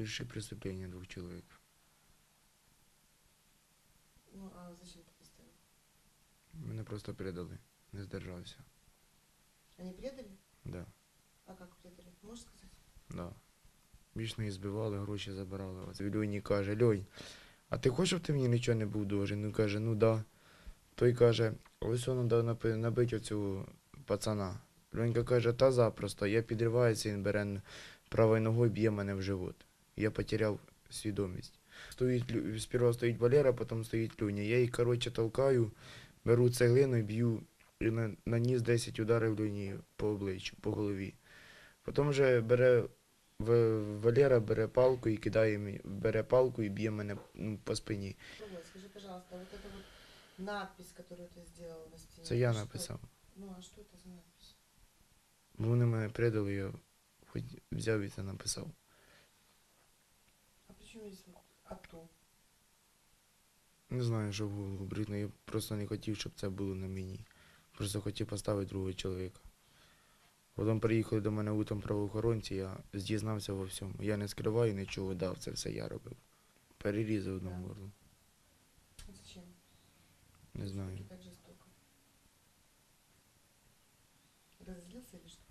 совершив преступление двух человек. Ну, а зачем ты поставил? Мене просто передали, не здержався. Они предали? Да, А как предали? Можешь сказать? да. Більш їх збивали, гроші забирали. От Льоні каже, Льонь, а ти хочеш, щоб ти мені нічого не був должен? Ну каже, ну да. Той каже, ось воно набити оцю пацана. Льонька каже, та запросто. Я підриваюся, він бере правою ногою, б'є мене в живот. Я потеряв свідомість. Стоїть, Лю- сперва стоїть Валера, потім стоїть Люня. Я їх, коротше, толкаю, беру цеглину і б'ю і на- наніс 10 ударів Люні по обличчю, по голові. Потім вже бере В- Валера бере палку і кидає мені, бере палку і б'є мене ну, по спині. Володь, скажи, пожалуйста, вот эта вот надпись, которую ты сделал на стене. Це я это что? написав. Ну, а что это за надпись? Бо Вони мене предали, я хоч взяв і це написав. А? Не знаю, що голову брудно. Я просто не хотів, щоб це було на мені. Просто хотів поставити другого чоловіка. Потім приїхали до мене утром правоохоронці, я зізнався во всьому. Я не скриваю нічого, дав, це все я робив. Перерізав Так. горло. Зачем? Не знаю. Так жестоко. Разозлился или что?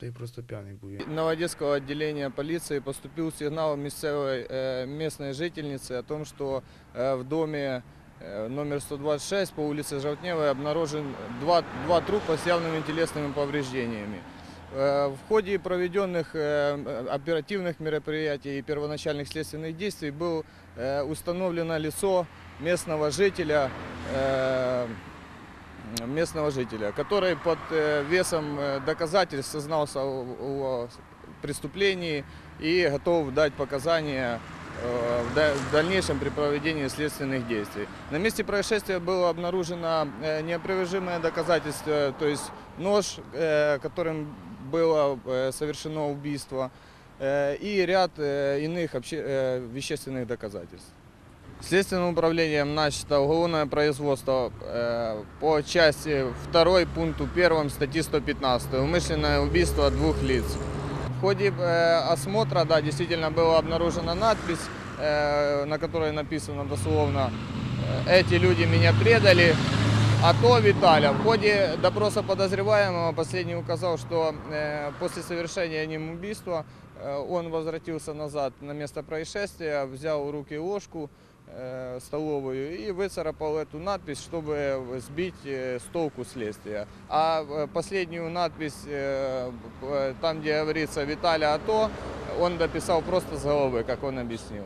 Та я просто п'яний був. Новодетского отделения полиции поступил сигнал местной, э, местной жительницы о том, что э, в доме э, номер 126 по улице Жовтневой обнаружен два, два трупа с явными телесными повреждениями. В ходе проведенных оперативных мероприятий и первоначальных следственных действий был э, установлено лицо местного жителя, местного жителя, который под э, весом э, доказательств сознался о, преступлении и готов дать показания э, в да- в дальнейшем при проведении следственных действий. На месте происшествия было обнаружено неопровержимое доказательство, то есть нож, которым было совершено убийство, и ряд иных вещественных доказательств. Следственным управлением начато уголовное производство э, по части 2 пункту 1 статьи 115 умышленное убийство двух лиц. В ходе э, осмотра, да, действительно была обнаружена надпись, э, на которой написано дословно э, «Эти люди меня предали, а то Виталя». В ходе допроса подозреваемого последний указал, что э, после совершения ним убийства э, он возвратился назад на место происшествия, взял в руки ложку, э, столовую и выцарапал эту надпись, чтобы сбить э, с толку следствия. А э, последнюю надпись, э, э, там где говорится «Виталя АТО», он дописал просто с головы, как он объяснил.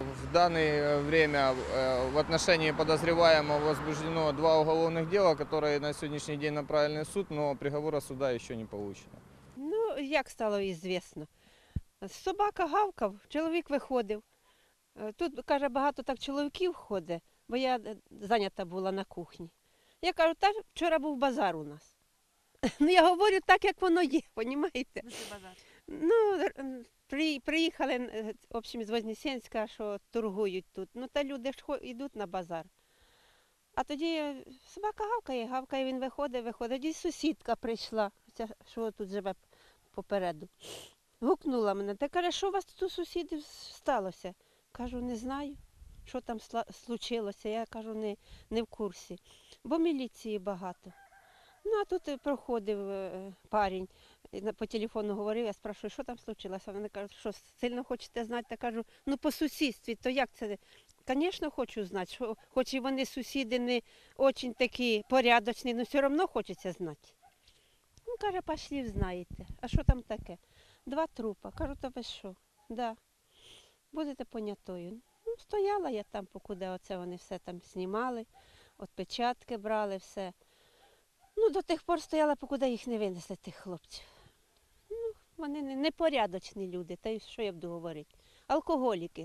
В данное время э, в отношении подозреваемого возбуждено два уголовных дела, которые на сегодняшний день направлены в суд, но приговора суда еще не получено. Ну, як стало ізвісно. Собака гавкав, чоловік виходив. Е, Тут, каже, багато так чоловіків ходить, бо я е, зайнята була на кухні. Я кажу, та вчора був базар у нас. Ну, я говорю так, як воно є, понімаєте? Ну, при, приїхали, е, в общем, з Вознесенська, що торгують тут. Ну, та люди ж йдуть на базар. А тоді собака гавкає, гавкає, він виходить, виходить. Тоді сусідка прийшла, ця, що тут живе попереду. Гукнула мене, та каже, що у вас тут у сусідів сталося? Кажу, не знаю, що там случилося. Я кажу, не, не в курсі, бо міліції багато. Ну, а тут е, проходив е, парень, по телефону говорив, я спрашиваю, що там случилося. Вони кажуть, що сильно хочете знати, та кажу, ну по сусідстві, то як це? Звісно, хочу знати, що, хоч і вони сусіди не дуже такі порядочні, але все одно хочеться знати. Ну, каже, пошли, знаєте. А що там таке? Два трупа. Кажу, то ви що? Да. Будете понятою. Ну, стояла я там, покуди оце вони все там знімали, отпечатки брали, все. Ну, до тих пор стояла, покуди їх не винесли, тих хлопців. Ну, вони непорядочні люди, та й що я буду говорити. Алкоголіки.